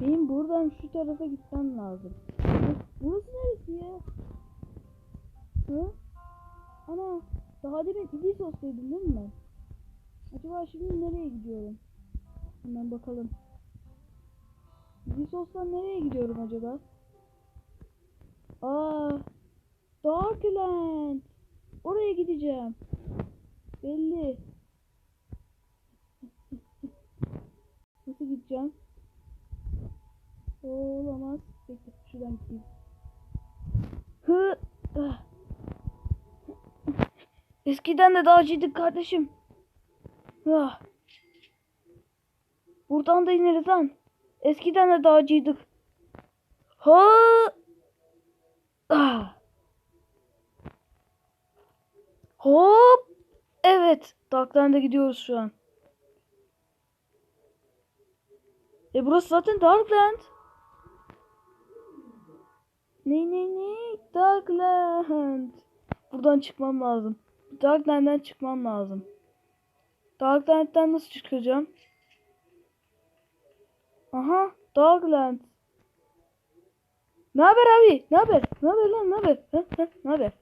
Benim buradan şu tarafa gitmem lazım. Bu- Burası neresi ya? Hı? Ana daha demin İdisos'taydım değil mi? Acaba şimdi nereye gidiyorum? Hemen bakalım. İdisos'tan nereye gidiyorum acaba? Aa, Darkland. Oraya gideceğim. Belli. Nasıl gideceğim? Olamaz. Bekle şuradan gideyim. Hı. ah. Eskiden de dağcıydık kardeşim. Ah. Buradan da ineriz lan. Eskiden de dağcıydık. Ha. Ah. Hop. Evet. Darkland'a gidiyoruz şu an. E burası zaten Darkland. Ne ne ne? Darkland. Buradan çıkmam lazım. Darkland'den çıkmam lazım. Darkland'den nasıl çıkacağım? Aha, Darkland. Ne haber abi? Ne haber? Ne haber lan? Ne haber? Ha, ha, ne haber?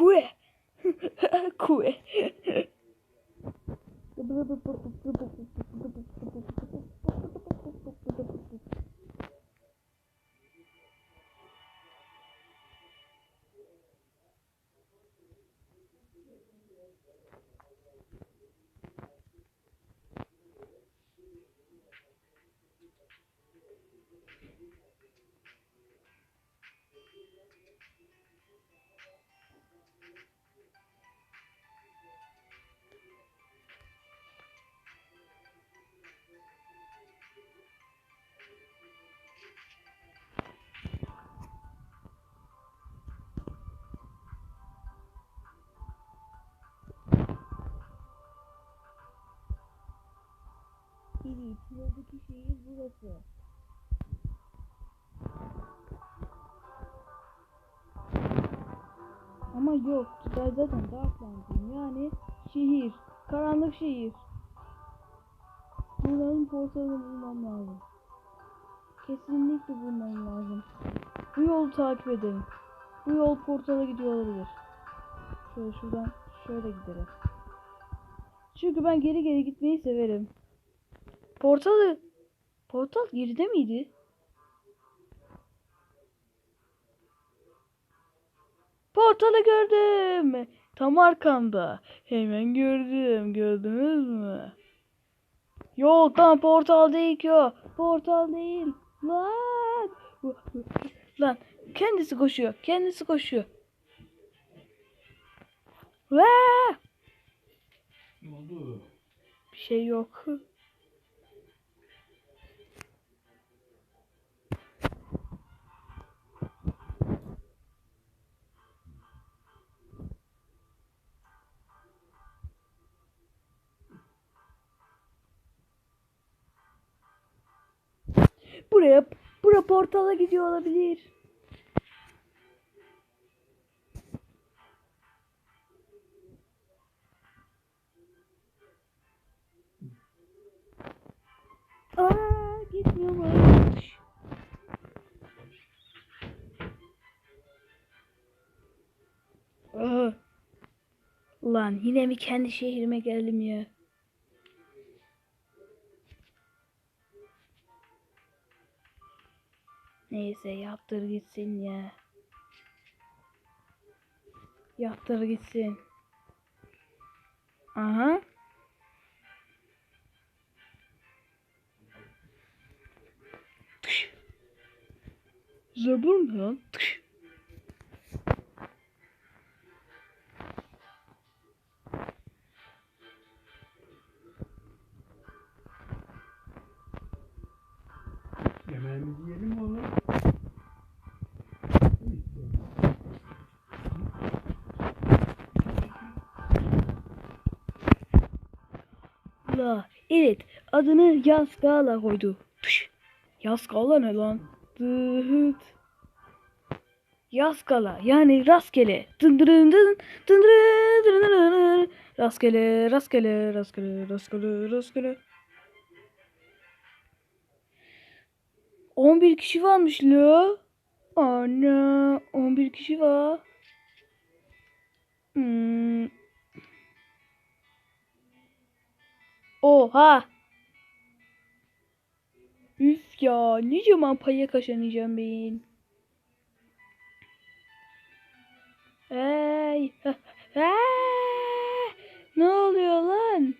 亏，呵呵呵呵，不不不不不不不不。Evet, sıradaki şehir burası. Ama yok, ben zaten Darkland'ım. Yani şehir, karanlık şehir. Buranın portalını bulmam lazım. Kesinlikle bulmam lazım. Bu yolu takip edelim. Bu yol portala gidiyor olabilir. Şöyle şuradan şöyle gidelim. Çünkü ben geri geri gitmeyi severim. Portalı Portal geride miydi? Portalı gördüm. Tam arkamda. Hemen gördüm. Gördünüz mü? Yok lan portal değil ki o. Portal değil. Lan. Lan kendisi koşuyor. Kendisi koşuyor. Vaa! Ne oldu? Bir şey yok. Buraya, bura portala gidiyor olabilir. Aa, gitmiyormuş. Aa. Ulan yine mi kendi şehrime geldim ya? Neyse yaptır gitsin ya. Yaptır gitsin. Aha. Zabur mu lan? Yemeğimizi yiyelim mi evet adını Yaskala koydu. Tış. Yaskala ne lan? Dıhıt. Yaskala yani rastgele. Dın dın dın dın dın dın dın dın. Rastgele rastgele rastgele rastgele rastgele. 11 kişi varmış lo. Ana 11 kişi var. Hmm. Oha. Üf ya ne zaman paya kaşanacağım ben. Aa! Ne oluyor lan?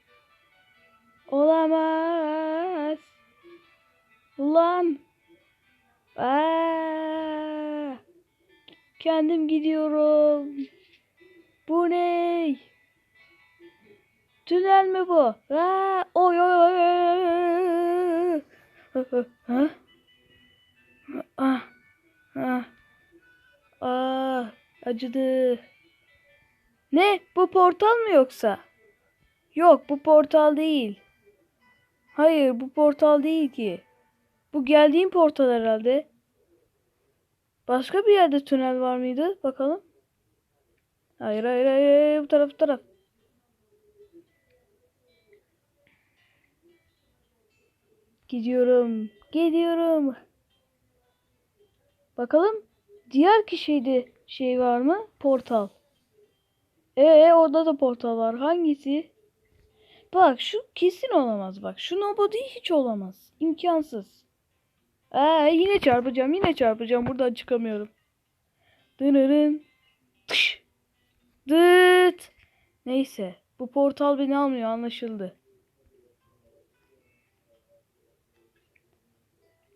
Olamaz. Ulan. Aa! Kendim gidiyorum. Bu ne? Tünel mi bu? Aa! Oy oy oy. oy. Ha? Ah. Ah. Ah. Acıdı. Ne? Bu portal mı yoksa? Yok bu portal değil. Hayır bu portal değil ki. Bu geldiğim portal herhalde. Başka bir yerde tünel var mıydı? Bakalım. Hayır hayır hayır, bu taraf bu taraf. Gidiyorum. Gidiyorum. Bakalım. Diğer kişiydi şey var mı? Portal. Ee orada da portal var. Hangisi? Bak şu kesin olamaz bak. Şu nobody hiç olamaz. İmkansız. Ee yine çarpacağım. Yine çarpacağım. Buradan çıkamıyorum. Dınırın. Tış. Dıt. Neyse. Bu portal beni almıyor anlaşıldı.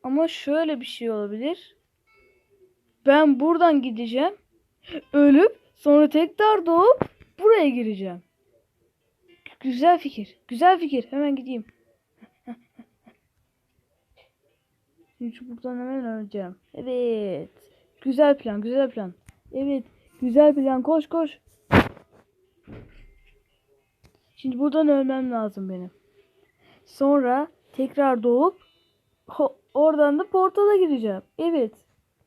Ama şöyle bir şey olabilir. Ben buradan gideceğim. Ölüp sonra tekrar doğup buraya gireceğim. Güzel fikir. Güzel fikir. Hemen gideyim. Şimdi buradan hemen öleceğim. Evet. Güzel plan. Güzel plan. Evet. Güzel plan. Koş koş. Şimdi buradan ölmem lazım benim. Sonra tekrar doğup oradan da portala gireceğim. Evet.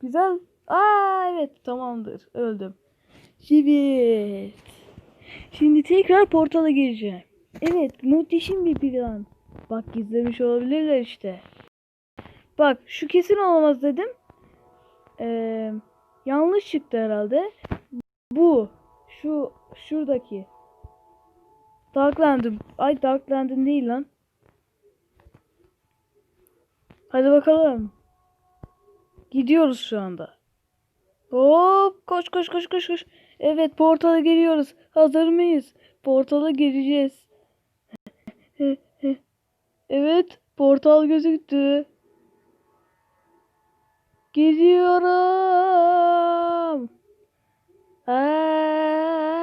Güzel. Aa evet tamamdır. Öldüm. Evet. Şimdi tekrar portala gireceğim. Evet muhteşem bir plan. Bak gizlemiş olabilirler işte. Bak şu kesin olamaz dedim. Ee, yanlış çıktı herhalde. Bu. Şu şuradaki. Darkland'ım. Ay Darkland'ın değil lan. Hadi bakalım. Gidiyoruz şu anda. Hop koş koş koş koş koş. Evet portala geliyoruz. Hazır mıyız? Portala gireceğiz. evet portal gözüktü. Gidiyorum. Aa.